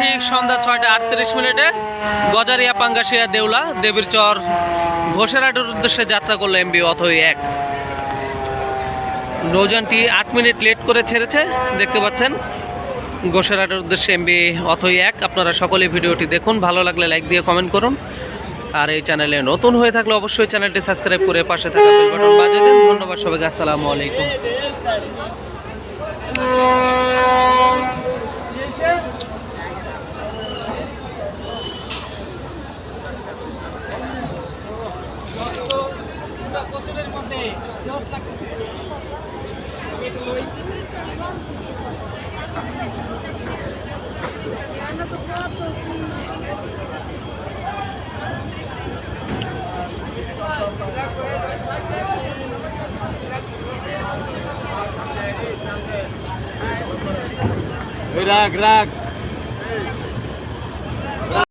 ঠিক সন্ধ্যা ছয়টা আটত্রিশ মিনিটে গজারিয়া পাঙ্গাসিয়া দেউলা দেবীর চর ঘোষেরহাটের উদ্দেশ্যে যাত্রা করল এমবি অথই এক। নৌযানটি আট মিনিট লেট করে ছেড়েছে, দেখতে পাচ্ছেন। গোসেরহাটের উদ্দেশ্যে এমবি অথই এক। আপনারা সকলে ভিডিওটি দেখুন, ভালো লাগলে লাইক দিয়ে কমেন্ট করুন। আর এই চ্যানেলে নতুন হয়ে থাকলে অবশ্যই চ্যানেলটি সাবস্ক্রাইব করে পাশে থাকা বাজিয়ে দিন। ধন্যবাদ সবাইকে, আসসালামু আলাইকুম। রাখ রাখ